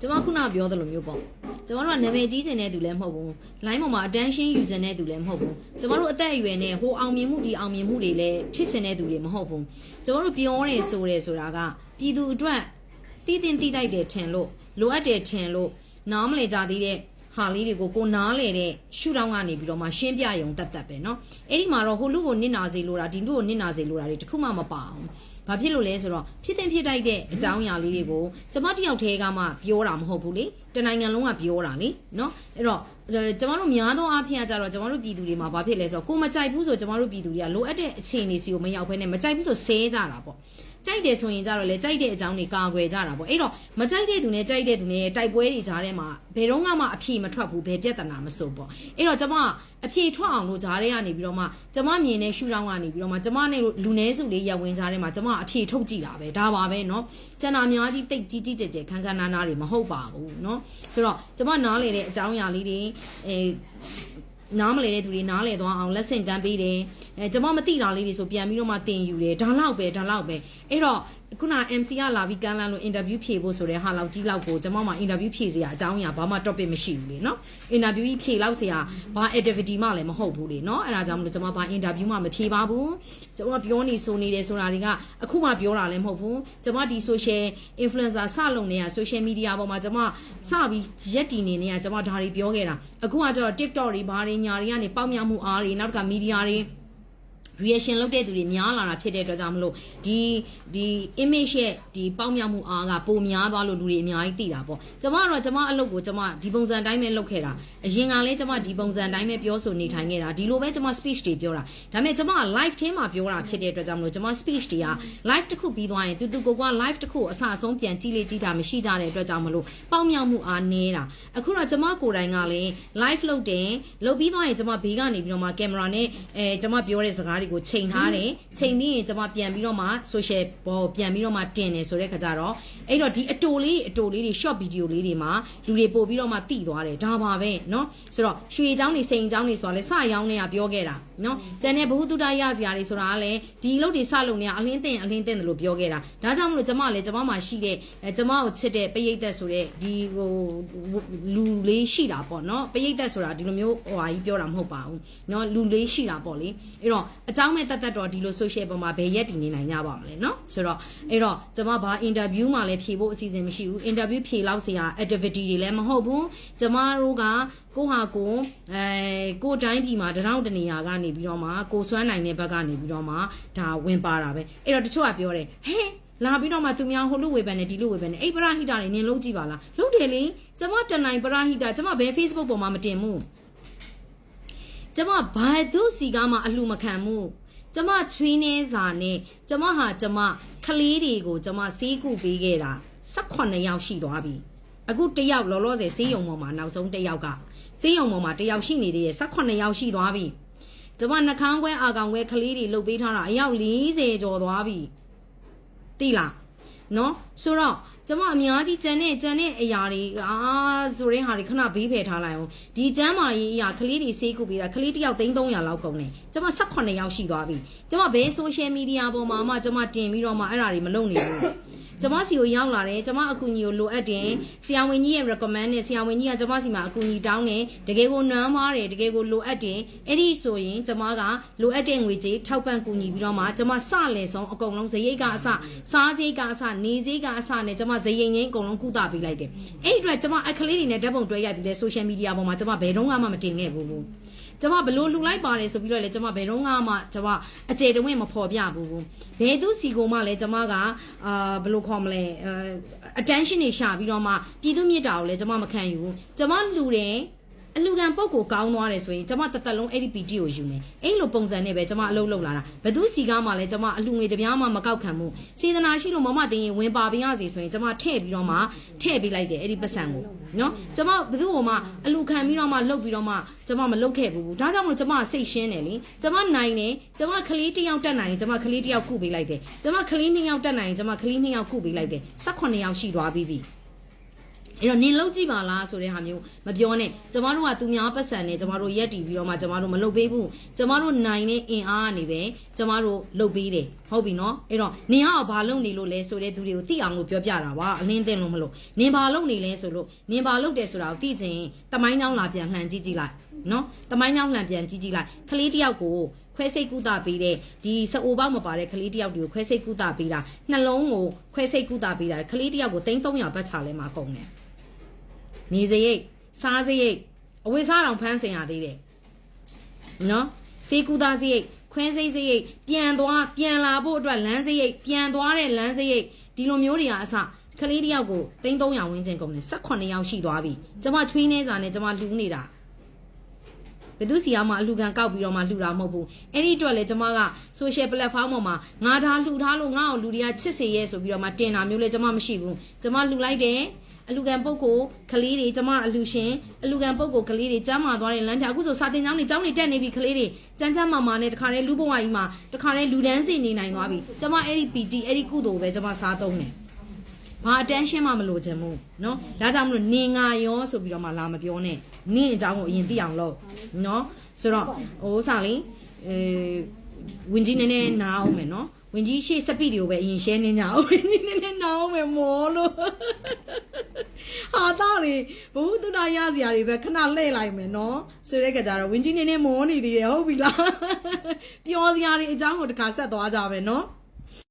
ကျမခုနပြောသလိုမျိုးပေါ့ကျမတို့ကနာမည်ကြီးချင်တဲ့သူလည်းမဟုတ်ဘူး line ပေါ်မှာ attention ယူချင်တဲ့သူလည်းမဟုတ်ဘူးကျမတို့အသက်အရွယ်နဲ့ဟိုအောင်မြင်မှုဒီအောင်မြင်မှုတွေလည်းဖြစ်ချင်တဲ့သူတွေမဟုတ်ဘူးကျမတို့ပြောနေဆိုတယ်ဆိုတာကပြည်သူအတွက်တည်တင်တည်တိုက်တယ်ထင်လို့လိုအပ်တယ်ထင်လို့နားမလည်ကြသေးတဲ့ ဟာလေးတွေကိုကိုနားလေတဲ့ရှုထောင့်ကနေပြီးတော့မှရှင်းပြရုံတက်တက်ပဲเนาะအဲ့ဒီမှာတော့ဟိုလူကိုနစ်နာစေလို့တာဒီလူကိုနစ်နာစေလို့တာတွေတခုမှမပါအောင်ဘာဖြစ်လို့လဲဆိုတော့ဖြစ်တင်ဖြစ်တိုက်တဲ့အကြောင်းအရာလေးတွေကိုကျမတယောက်တည်းကမှပြောတာမဟုတ်ဘူးလေတနိုင်ငံလုံးကပြောတာလေเนาะအဲ့တော့ ကျမတို့များသောအားဖြင့်ကကြတော့ကျမတို့ပြည်သူတွေမှာဘာဖြစ်လဲဆိုတော့ကိုမကြိုက်ဘူးဆိုကျမတို့ပြည်သူတွေကလိုအပ်တဲ့အခြေအနေစီကိုမရောက်ဘဲနဲ့မကြိုက်ဘူးဆိုဆဲကြတာပေါ့ကြိုက်တယ်ဆိုရင်ကြတော့လေကြိုက်တဲ့အကြောင်းတွေကာကွယ်ကြတာပေါ့အဲ့တော့မကြိုက်တဲ့သူနဲ့ကြိုက်တဲ့သူနဲ့တိုက်ပွဲတွေကြားထဲမှာဘယ်တော့မှအဖြေမထွက်ဘူးဘယ်ပြဿနာမစိုးပေါ့အဲ့တော့ကျမအဖြေထွက်အောင်လို့ဂျားထဲကနေပြီးတော့မှကျမမြင်တဲ့ရှူတောင်းကနေပြီးတော့မှကျမနဲ့လူနည်းစုလေးရပ်ဝင်ဂျားထဲမှာကျမအဖြေထုတ်ကြည့်တာပဲဒါပါပဲเนาะကျန်တာအများကြီးတိတ်ကြီးကြီးကျယ်ကျယ်ခန်းခန်းနားနားတွေမဟုတ်ပါဘူးเนาะဆိုတော့ကျမနားလေတဲ့အကြောင်းအရာလေးတွေ အဲနားမလဲတဲ့သူတွေနားလဲသွားအောင်လက်ဆင့်ကမ်းပေးတယ်အဲကျွန်မမသိတာလေးတွေဆိုပြန်ပြီးတော့မှတင်ယူတယ်ဒါလောက်ပဲဒါလောက်ပဲအဲ့တော့ခုန MC ကလာပြီးကမ်းလန်းလို့ interview ဖြေဖို့ဆိုတဲ့ဟာလောက်ကြီးလောက်ကိုကျွန်မမှာ interview ဖြေစရာအကြောင်းအရာဘာမှ topic မရှိဘူးလေနော် interview ကြီးဖြေလောက်စရာဘာ activity မှလည်းမဟုတ်ဘူးလေနော်အဲ့ဒါကြောင့်မလို့ကျွန်မဘာ interview မှမဖြေပါဘူးကျွန်မပြောနေဆိုနေတယ်ဆိုတာတွေကအခုမှပြောတာလည်းမဟုတ်ဘူးကျွန်မဒီ social influencer စလုပ်နေရ social media ပေါ်မှာကျွန်မစပြီးရက်တည်နေနေရကျွန်မဒါတွေပြောခဲ့တာအခုကကျတော့ TikTok တွေဘာတွေညာတွေကနေပေါက်များမှုအားတွေနောက်တစ်ခါ media တွေ reaction လုပ်တဲ့သူတွေများလာတာဖြစ်တဲ့အတွက်ကြောင့်မလို့ဒီဒီ image ရဲ့ဒီပေါက်မြောက်မှုအားကပိုများသွားလို့လူတွေအများကြီးသိတာပေါ့ကျမကတော့ကျမအလုပ်ကိုကျမဒီပုံစံတိုင်းပဲလုပ်ခဲ့တာအရင်ကလည်းကျမဒီပုံစံတိုင်းပဲပြောဆိုနေထိုင်ခဲ့တာဒီလိုပဲကျမ speech တွေပြောတာဒါပေမဲ့ကျမက live ထဲမှာပြောတာဖြစ်တဲ့အတွက်ကြောင့်မလို့ကျမ speech တွေက live တစ်ခုပြီးသွားရင်တူတူကိုက live တစ်ခုအစအဆုံးပြန်ကြည့်လေကြည့်တာမရှိကြတဲ့အတွက်ကြောင့်မလို့ပေါက်မြောက်မှုအားနည်းတာအခုတော့ကျမကိုယ်တိုင်ကလည်း live လုပ်တယ်လုပ်ပြီးသွားရင်ကျမဘေးကနေပြီးတော့မှကင်မရာနဲ့အဲကျမပြောတဲ့စကားတွေကိုချိန်ထားတယ်ချိန်ပြီးရင်ကျမပြန်ပြီးတော့မှ social ဘောပြန်ပြီးတော့မှတင်တယ်ဆိုတဲ့ခါကျတော့အဲ့တော့ဒီအတိုလေးအတိုလေးတွေ short video လေးတွေမှာလူတွေပို့ပြီးတော့မှတိသွားတယ်ဒါပါပဲเนาะဆိုတော့ရွှေเจ้าနေစိန်เจ้าနေဆိုတာလဲစရောင်းနေရပြောခဲ့တာเนาะကျန်တဲ့ဘ ഹു တုတရစရာတွေဆိုတာကလည်းဒီလုတ်တွေစလုံနေရအလင်းတင်အလင်းတင်တယ်လို့ပြောခဲ့တာဒါကြောင့်မလို့ကျမလည်းကျမမှာရှိတဲ့အဲကျမကိုချစ်တဲ့ပရိသတ်ဆိုတဲ့ဒီဟိုလူလေးရှိတာပေါ့เนาะပရိသတ်ဆိုတာဒီလိုမျိုးဟိုဟာကြီးပြောတာမဟုတ်ပါဘူးเนาะလူလေးရှိတာပေါ့လေအဲ့တော့အ เจ้าမဲ့တက်တက်တော့ဒီလို social ပေါ်မှာဘယ်ရက်တည်နေနိုင်ကြပါမလဲเนาะဆိုတော့အဲ့တော့ကျမဘာ interview မှာလည်းဖြေဖို့အစီအစဉ်မရှိဘူး interview ဖြေလောက်စရာ activity တွေလည်းမဟုတ်ဘူးကျမတို့ကကိုဟာကိုအဲကိုတိုင်းပြည်မှာတရောင်းတနေရာကနေပြီးတော့မှကိုစွမ်းနိုင်တဲ့ဘက်ကနေပြီးတော့မှဒါဝင်ပါတာပဲအဲ့တော့တချို့ကပြောတယ်ဟဲ့လာပြီးတော့မှသူများဟိုလူဝေပန်နဲ့ဒီလူဝေပန်နဲ့အဲ့ပရာဟိတာတွေနင်လုံးကြည့်ပါလားလုံးတယ်လေကျမတနိုင်ပရာဟိတာကျမဘယ် Facebook ပေါ်မှာမတင်ဘူး ကျမဘာသူစီကားမှအလှမခံဘူးကျမချွေးနေစာနဲ့ကျမဟာကျမကလေးတွေကိုကျမစေးကုပေးခဲ့တာ18ယောက်ရှိသွားပြီအခုတယောက်လောလောဆယ်စေးရုံပေါ်မှာနောက်ဆုံးတယောက်ကစေးရုံပေါ်မှာတယောက်ရှိနေသေးတယ်18ယောက်ရှိသွားပြီကျမနှကန်းခွဲအာကောင်ခွဲကလေးတွေလှုပ်ပေးထားတာအယောက်40ကျော်သွားပြီတိလား နော်ဆိုတော့ကျမအများကြီးကြံတဲ့ကြံတဲ့အရာတွေအာဆိုတဲ့ဟာတွေခဏဘေးဖယ်ထားလိုက်အောင်ဒီကျမ်းမာရေးအရာကလေးတွေစေးကုပေးတာကလေးတစ်ယောက်300လောက်ကုန်တယ်ကျမ18ယောက်ရှိသွားပြီကျမဘယ် social media ပေါ်မှာမှကျမတင်ပြီးတော့မှအဲ့ဒါတွေမလုပ်နေဘူး ကျမစီကိုရောက်လာတယ်ကျမအကူအညီကိုလိုအပ်တယ်ဆရာဝန်ကြီးရဲ့ recommend နဲ့ဆရာဝန်ကြီးကကျမစီမှာအကူအညီတောင်းတယ်တကယ်ကိုနွမ်းမားတယ်တကယ်ကိုလိုအပ်တယ်အဲ့ဒီဆိုရင်ကျမကလိုအပ်တဲ့ငွေကြေးထောက်ပံ့ကူညီပြီးတော့မှကျမစလင်ဆုံးအကုန်လုံးဇရိတ်ကအစစားစရိတ်ကအစနေစရိတ်ကအစနဲ့ကျမဇရိတ်ငင်းအကုန်လုံးကုသပေးလိုက်တယ်အဲ့ဒီအတွက်ကျမအခလေးတွေနဲ့ဓာတ်ပုံတွဲရိုက်ပြီးလဲ social media ပေါ်မှာကျမဘယ်တော့မှမတင်ခဲ့ဘူးကျမဘလို့လှူလိုက်ပါတယ်ဆိုပြီးတော့လေကျမဘယ်တော့မှကျမအကျေတဝင့်မဖော်ပြဘူးဘယ်သူစီကိုမှလည်းကျမကအာဘလို့ခေါ်မလဲအဲ attention တွေရှာပြီးတော့မှပြည်သူမြစ်တာကိုလည်းကျမမခံယူဘူးကျမလှူတယ် အလူကန်ပုတ်ကိုကောင်းသွားတယ်ဆိုရင်ကျမတသက်လုံးအဲ့ဒီ PT ကိုယူမယ်အဲ့လိုပုံစံနဲ့ပဲကျမအလုပ်လုပ်လာတာဘသူစီကားမှလည်းကျမအလူငွေတပြားမှမကောက်ခံဘူးစေတနာရှိလို့မမတင်ရင်ဝင်ပါပြရစီဆိုရင်ကျမထည့်ပြီးတော့မှထည့်ပေးလိုက်တယ်အဲ့ဒီပတ်စံကိုနော်ကျမဘသူ့ဟိုမှအလူခံပြီးတော့မှလုတ်ပြီးတော့မှကျမမလုတ်ခဲ့ဘူးဒါကြောင့်မလို့ကျမစိတ်ရှင်းတယ်လေကျမနိုင်တယ်ကျမကလေးတစ်ယောက်တက်နိုင်ရင်ကျမကလေးတစ်ယောက်ကုပေးလိုက်တယ်ကျမကလေးနှစ်ယောက်တက်နိုင်ရင်ကျမကလေးနှစ်ယောက်ကုပေးလိုက်တယ်18ယောက်ရှိသွားပြီပြီ အဲ့တော့နင်လောက်ကြည့်ပါလားဆိုတဲ့ဟာမျိုးမပြောနဲ့ကျမတို့ကသူများပတ်စံနဲ့ကျမတို့ရက်တီပြီးတော့မှကျမတို့မလုပ်ပေးဘူးကျမတို့နိုင်တဲ့အင်အားကနေပဲကျမတို့လုပ်ပေးတယ်ဟုတ်ပြီနော်အဲ့တော့နင်ကဘာလုပ်နေလို့လဲဆိုတဲ့သူတွေကိုသိအောင်လို့ပြောပြတာပါအလင်းသိလို့မလို့နင်ဘာလုပ်နေလဲဆိုလို့နင်ဘာလုပ်တယ်ဆိုတာကိုသိချင်တမိုင်းချောင်းလာပြန်လှန်ကြည့်ကြည့်လိုက်နော်တမိုင်းချောင်းလှန်ပြန်ကြည့်ကြည့်လိုက်ကလေးတစ်ယောက်ကိုခွဲစိတ်ကုသပေးတဲ့ဒီစအိုပေါက်မပါတဲ့ကလေးတစ်ယောက်တွေကိုခွဲစိတ်ကုသပေးတာနှလုံးကိုခွဲစိတ်ကုသပေးတာကလေးတစ်ယောက်ကို3300ပတ်ချလဲမှာကုန်တယ် နေစရိတ်စားစရိတ်အဝိစားတောင်ဖမ်းဆင်ရသေးတယ်နော်စေကူသားစရိတ်ခွဲစိတ်စရိတ်ပြန်သွားပြန်လာဖို့အတွက်လမ်းစရိတ်ပြန်သွားတဲ့လမ်းစရိတ်ဒီလိုမျိုးတွေကအစကလေးတယောက်ကို3300ဝန်းကျင်ကုန်တယ်18ယောက်ရှိသွားပြီကျမချွေးနေစာနဲ့ကျမလူနေတာဘယ်သူစီကမှအလူခံကောက်ပြီးတော့မှလှူတာမဟုတ်ဘူးအဲ့ဒီအတွက်လေကျမက social platform ပေါ်မှာငါထားလှူထားလို့ငါ့ကိုလူတွေကချစ်စေရဲဆိုပြီးတော့မှတင်တာမျိုးလေကျမမရှိဘူးကျမလှူလိုက်တယ် အလူကန်ပုတ်ကိုကလေးတွေကျမအလူရှင်အလူကန်ပုတ်ကိုကလေးတွေကျမ်းမာသွားတဲ့လမ်းပြအခုဆိုစာတင်ကျောင်းတွေကျောင်းတွေတက်နေပြီကလေးတွေကျန်းကျန်းမာမာနဲ့တခါတည်းလူဘဝကြီးမှာတခါတည်းလူဒန်းစီနေနိုင်သွားပြီကျမအဲ့ဒီ PT အဲ့ဒီကုသိုလ်ပဲကျမစားသုံးတယ်ဘာ attention မှမလိုချင်ဘူးเนาะဒါကြောင့်မလို့နင်ငါရောဆိုပြီးတော့မှလာမပြောနဲ့နင့်အကြောင်းကိုအရင်သိအောင်လုပ်เนาะဆိုတော့ဟိုစားလေးအဲဝင်ကြီးနည်းနည်းနားအောင်မယ်เนาะဝင်ကြီးရှေ့စပီတွေကိုပဲအရင် share နေကြအောင်ဝင်ကြီးနည်းနည်းနားအောင်မယ်မောလို့ ဟာသားလေဘုဟုတုဒ္ဒရစရာတွေပဲခဏလှည့်လိုက်မယ်နော်ဆိုတဲ့ကကြတော့ဝင်းကြီးနေနေမောနေသေးတယ်ဟုတ်ပြီလားပျော်စရာတွေအကြောင်းကိုတခါဆက်သွားကြမယ်နော်